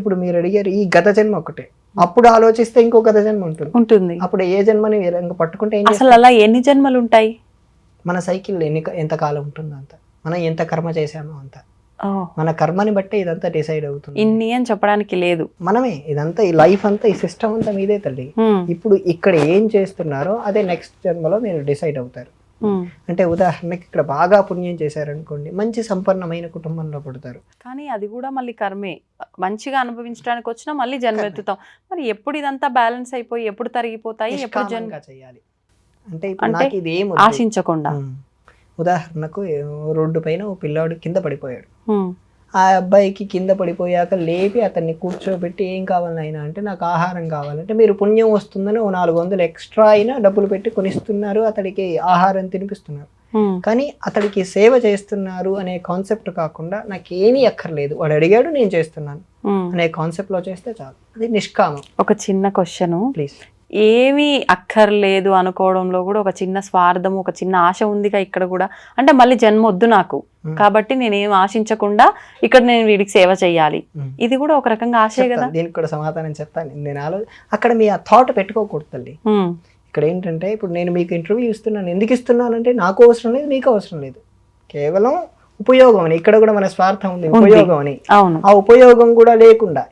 ఇప్పుడు మీరు అడిగారు ఈ గత జన్మ ఒకటే. అప్పుడు ఆలోచిస్తే ఇంకో గత జన్మ ఉంటుంది. ఉంటుంది. అప్పుడు ఏ జన్మని మీరు ఇంకా పట్టుకుంటే అసలు అలా ఎన్ని జన్మలు ఉంటాయి మన సైకిల్ ఎన్ని ఎంత కాలం ఉంటుందో అంత. మనం ఎంత కర్మ చేశామో అంత. మన కర్మని బట్టే ఇదంతా డిసైడ్ అవుతుంది. ఇన్ని అని చెప్పడానికి లేదు. మనమే ఇదంతా ఈ లైఫ్ అంతా ఈ సిస్టమ్ అంతా మీదే తల్లి. ఇప్పుడు ఇక్కడ ఏం చేస్తున్నారో అదే నెక్స్ట్ జన్మలో మీరు డిసైడ్ అవుతారు. అంటే ఉదాహరణకి ఇక్కడ బాగా పుణ్యం చేశారనుకోండి మంచి సంపన్నమైన కుటుంబంలో పుడతారు. కానీ అది కూడా మళ్ళీ కర్మే. మంచిగా అనుభవించడానికి వచ్చినా మళ్ళీ జన్మెత్తుతాం. మరి ఎప్పుడు ఇదంతా బ్యాలెన్స్ అయిపోయి ఎప్పుడు తరిగిపోతాయి ఎప్పుడు జన్మ చేయాలి. అంటే ఇప్పుడు నాకు ఇది ఏం ఆశించకుండా. ఉదాహరణకు రోడ్డు పైన ఓ పిల్లాడు కింద పడిపోయాడు. ఆ అబ్బాయికి కింద పడిపోయాక లేపి అతన్ని కూర్చోబెట్టి ఏం కావాలి ఆయన అంటే నాకు ఆహారం కావాలంటే మీరు పుణ్యం వస్తుందని ఓ నాలుగు వందలు ఎక్స్ట్రా అయినా డబ్బులు పెట్టి కొనిస్తున్నారు అతడికి ఆహారం తినిపిస్తున్నారు. కానీ అతడికి సేవ చేస్తున్నారు అనే కాన్సెప్ట్ కాకుండా నాకు ఏమీ అక్కర్లేదు. వాడు అడిగాడు నేను చేస్తున్నాను. అనే కాన్సెప్ట్లో చేస్తే చాలు. అది నిష్కామం. ఒక చిన్న క్వశ్చన్. ప్లీజ్. ఏమీ అక్కర్లేదు అనుకోవడంలో కూడా ఒక చిన్న స్వార్థం ఒక చిన్న ఆశ ఉందిగా ఇక్కడ కూడా. అంటే మళ్ళీ జన్మ వద్దు నాకు. కాబట్టి నేనేం ఆశించకుండా ఇక్కడ నేను వీడికి సేవ చేయాలి. ఇది కూడా ఒక రకంగా ఆశే కదా. దీనికి కూడా సమాధానం చెప్తాను. నేను ఆలో అక్కడ మీ ఆ థాట్ పెట్టుకోకూడదు తల్లి. ఇక్కడ ఏంటంటే ఇప్పుడు నేను మీకు ఇంటర్వ్యూ ఇస్తున్నాను. ఎందుకు ఇస్తున్నానంటే నాకు అవసరం లేదు మీకు అవసరం లేదు. కేవలం ఉపయోగం అని. ఇక్కడ కూడా మన స్వార్థం ఉంది. ఉపయోగం అని. అవును. ఆ ఉపయోగం కూడా లేకుండా